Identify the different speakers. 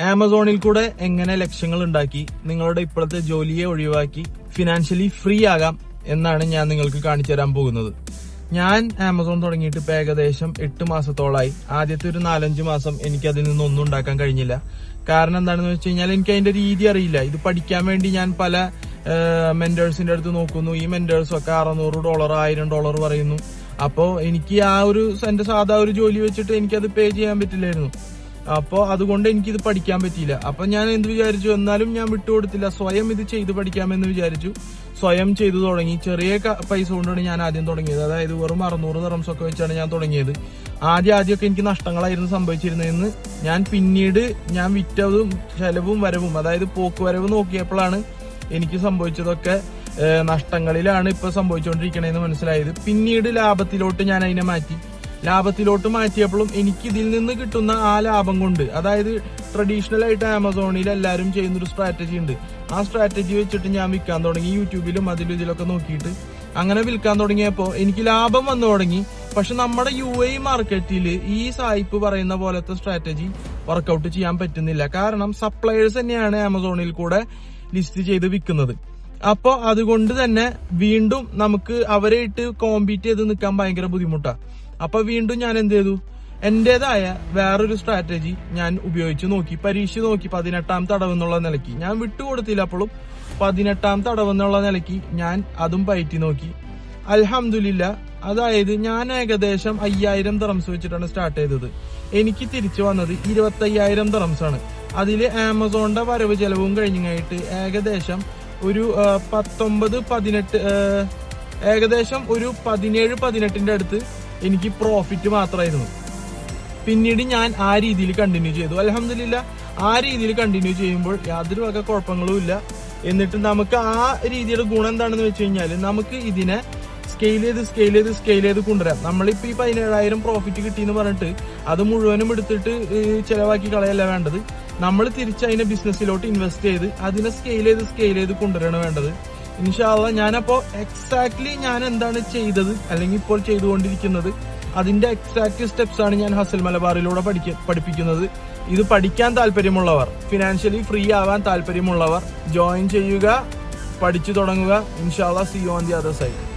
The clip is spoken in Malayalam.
Speaker 1: ആമസോണിൽ കൂടെ എങ്ങനെ ലക്ഷ്യങ്ങൾ ഉണ്ടാക്കി നിങ്ങളുടെ ഇപ്പോഴത്തെ ജോലിയെ ഒഴിവാക്കി ഫിനാൻഷ്യലി ഫ്രീ ആകാം എന്നാണ് ഞാൻ നിങ്ങൾക്ക് കാണിച്ചു തരാൻ പോകുന്നത്. ഞാൻ ആമസോൺ തുടങ്ങിയിട്ട് ഇപ്പം ഏകദേശം എട്ട് മാസത്തോളായി. ആദ്യത്തെ ഒരു നാലഞ്ച് മാസം എനിക്ക് അതിൽ നിന്നൊന്നും ഉണ്ടാക്കാൻ കഴിഞ്ഞില്ല. കാരണം എന്താണെന്ന് വെച്ച് കഴിഞ്ഞാൽ എനിക്ക് അതിന്റെ രീതി അറിയില്ല. ഇത് പഠിക്കാൻ വേണ്ടി ഞാൻ പല മെന്റേഴ്സിന്റെ അടുത്ത് നോക്കുന്നു. ഈ മെന്റേഴ്സ് ഒക്കെ അറുന്നൂറ് ഡോളർ ആയിരം ഡോളർ പറയുന്നു. അപ്പോ എനിക്ക് ആ ഒരു എന്റെ സാധാ ഒരു ജോലി വെച്ചിട്ട് എനിക്കത് പേ ചെയ്യാൻ പറ്റില്ലായിരുന്നു. അപ്പോ അതുകൊണ്ട് എനിക്കിത് പഠിക്കാൻ പറ്റിയില്ല. അപ്പൊ ഞാൻ എന്ത് വിചാരിച്ചു? എന്നാലും ഞാൻ വിട്ടുകൊടുത്തില്ല. സ്വയം ഇത് ചെയ്ത് പഠിക്കാമെന്ന് വിചാരിച്ചു. സ്വയം ചെയ്തു തുടങ്ങി. ചെറിയ പൈസ കൊണ്ടാണ് ഞാൻ ആദ്യം തുടങ്ങിയത്. അതായത് വെറും അറുന്നൂറ് തെറംസ് ഒക്കെ വെച്ചാണ് ഞാൻ തുടങ്ങിയത്. ആദ്യം ആദ്യമൊക്കെ എനിക്ക് നഷ്ടങ്ങളായിരുന്നു സംഭവിച്ചിരുന്നതെന്ന് ഞാൻ പിന്നീട് ഞാൻ വിറ്റതും ചെലവും വരവും അതായത് പോക്ക് വരവ് നോക്കിയപ്പോഴാണ് എനിക്ക് സംഭവിച്ചതൊക്കെ നഷ്ടങ്ങളിലാണ് ഇപ്പൊ സംഭവിച്ചുകൊണ്ടിരിക്കണേന്ന് മനസ്സിലായത്. പിന്നീട് ലാഭത്തിലോട്ട് ഞാൻ അതിനെ മാറ്റി. ലാഭത്തിലോട്ട് മാറ്റിയപ്പോഴും എനിക്ക് ഇതിൽ നിന്ന് കിട്ടുന്ന ആ ലാഭം കൊണ്ട് അതായത് ട്രഡീഷണൽ ആയിട്ട് ആമസോണിൽ എല്ലാവരും ചെയ്യുന്ന ഒരു സ്ട്രാറ്റജി ഉണ്ട്. ആ സ്ട്രാറ്റജി വെച്ചിട്ട് ഞാൻ വിൽക്കാൻ തുടങ്ങി യൂട്യൂബിലും അതിലും ഇതിലൊക്കെ നോക്കിയിട്ട്. അങ്ങനെ വിൽക്കാൻ തുടങ്ങിയപ്പോൾ എനിക്ക് ലാഭം വന്നു തുടങ്ങി. പക്ഷെ നമ്മുടെ യു എ മാർക്കറ്റിൽ ഈ സായിപ്പ് പറയുന്ന പോലത്തെ സ്ട്രാറ്റജി വർക്കൗട്ട് ചെയ്യാൻ പറ്റുന്നില്ല. കാരണം സപ്ലയേഴ്സ് തന്നെയാണ് ആമസോണിൽ കൂടെ ലിസ്റ്റ് ചെയ്ത് വിൽക്കുന്നത്. അപ്പോൾ അതുകൊണ്ട് തന്നെ വീണ്ടും നമുക്ക് അവരെ ഇട്ട് കോമ്പീറ്റ് ചെയ്ത് നിൽക്കാൻ ഭയങ്കര ബുദ്ധിമുട്ടാണ് അപ്പൊ വീണ്ടും ഞാൻ എന്ത് ചെയ്തു? എന്റേതായ വേറൊരു സ്ട്രാറ്റജി ഞാൻ ഉപയോഗിച്ച് നോക്കി. പരീക്ഷ നോക്കി പതിനെട്ടാം തടവ് എന്നുള്ള നിലയ്ക്ക്. ഞാൻ വിട്ടുകൊടുത്തില്ല അപ്പോഴും പതിനെട്ടാം തടവ് എന്നുള്ള നിലയ്ക്ക് ഞാൻ അതും പയറ്റി നോക്കി. അൽഹംദുലില്ല അതായത് ഞാൻ ഏകദേശം അയ്യായിരം തറംസ് വെച്ചിട്ടാണ് സ്റ്റാർട്ട് ചെയ്തത്. എനിക്ക് തിരിച്ചു വന്നത് ഇരുപത്തി അയ്യായിരം തറംസ് ആണ്. അതിൽ ആമസോണിന്റെ വരവ് ചെലവും കഴിഞ്ഞായിട്ട് ഏകദേശം ഒരു പത്തൊമ്പത് പതിനെട്ട് ഏകദേശം ഒരു പതിനേഴ് പതിനെട്ടിന്റെ അടുത്ത് എനിക്ക് പ്രോഫിറ്റ് മാത്രമായിരുന്നു പിന്നീട് ഞാൻ ആ രീതിയിൽ കണ്ടിന്യൂ ചെയ്തു. അലഹമില്ല ആ രീതിയിൽ കണ്ടിന്യൂ ചെയ്യുമ്പോൾ യാതൊരു വക കുഴപ്പങ്ങളും ഇല്ല. എന്നിട്ട് നമുക്ക് ആ രീതിയുടെ ഗുണം എന്താണെന്ന് വെച്ച് കഴിഞ്ഞാൽ നമുക്ക് ഇതിനെ സ്കെയിൽ ചെയ്ത് സ്കെയിൽ ചെയ്ത് സ്കെയിൽ ചെയ്ത് കൊണ്ടുവരാം. നമ്മളിപ്പോ ഈ പതിനേഴായിരം പ്രോഫിറ്റ് കിട്ടി എന്ന് പറഞ്ഞിട്ട് അത് മുഴുവനും എടുത്തിട്ട് ചെലവാക്കി കളയല്ല വേണ്ടത്. നമ്മൾ തിരിച്ച് അതിനെ ബിസിനസ്സിലോട്ട് ഇൻവെസ്റ്റ് ചെയ്ത് അതിനെ സ്കെയിൽ ചെയ്ത് സ്കെയിൽ ചെയ്ത് കൊണ്ടുവരാണ് വേണ്ടത്. ഇൻഷാല്ല ഞാനപ്പോ എക്സാക്ട്ലി ഞാൻ എന്താണ് ചെയ്തത് അല്ലെങ്കിൽ ഇപ്പോൾ ചെയ്തുകൊണ്ടിരിക്കുന്നത് അതിന്റെ എക്സാക്ട് സ്റ്റെപ്സ് ആണ് ഞാൻ ഹസൽ മലബാറിലൂടെ പഠിക്ക പഠിപ്പിക്കുന്നത്. ഇത് പഠിക്കാൻ താല്പര്യമുള്ളവർ ഫിനാൻഷ്യലി ഫ്രീ ആവാൻ താല്പര്യമുള്ളവർ ജോയിൻ ചെയ്യുക പഠിച്ചു തുടങ്ങുക. ഇൻഷാല്ല see on the other side